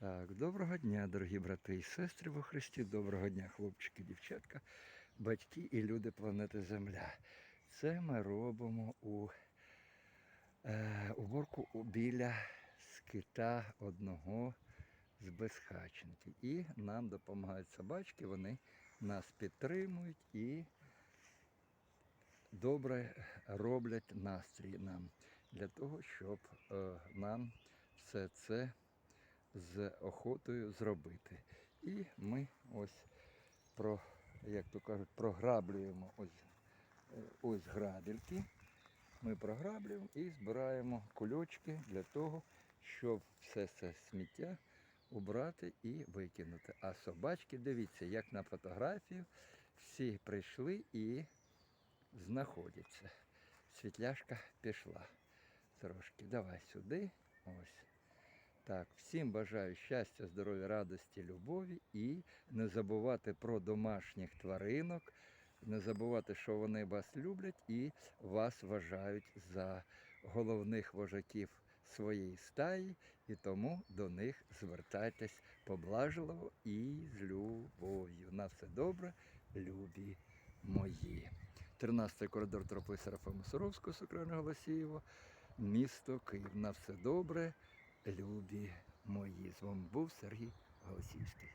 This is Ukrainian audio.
Так, доброго дня, дорогі брати і сестри во Христі. Доброго дня, хлопчики, дівчатка, батьки і люди планети Земля. Це ми робимо у е, уборку біля скита одного з безхатченків. І нам допомагають собачки, вони нас підтримують і добре роблять настрій нам для того, щоб е, нам все це з охотою зробити. І ми ось про, як то кажуть, програблюємо ось, е, ось грабельки. Ми програблюємо і збираємо кульочки для того, щоб все це сміття убрати і викинути. А собачки, дивіться, як на фотографію, всі прийшли і знаходяться. Світляшка пішла трошки. Давай сюди. Ось. Так, всім бажаю щастя, здоров'я, радості, любові і не забувати про домашніх тваринок, не забувати, що вони вас люблять і вас вважають за головних вожаків своєї стаї, і тому до них звертайтесь поблажливо і з любов'ю. На все добре, любі мої. 13-й коридор тропи Серафима Суровського, Сокрального Голосієва, місто Київ. На все добре любі мої. З вами був Сергій Голосівський.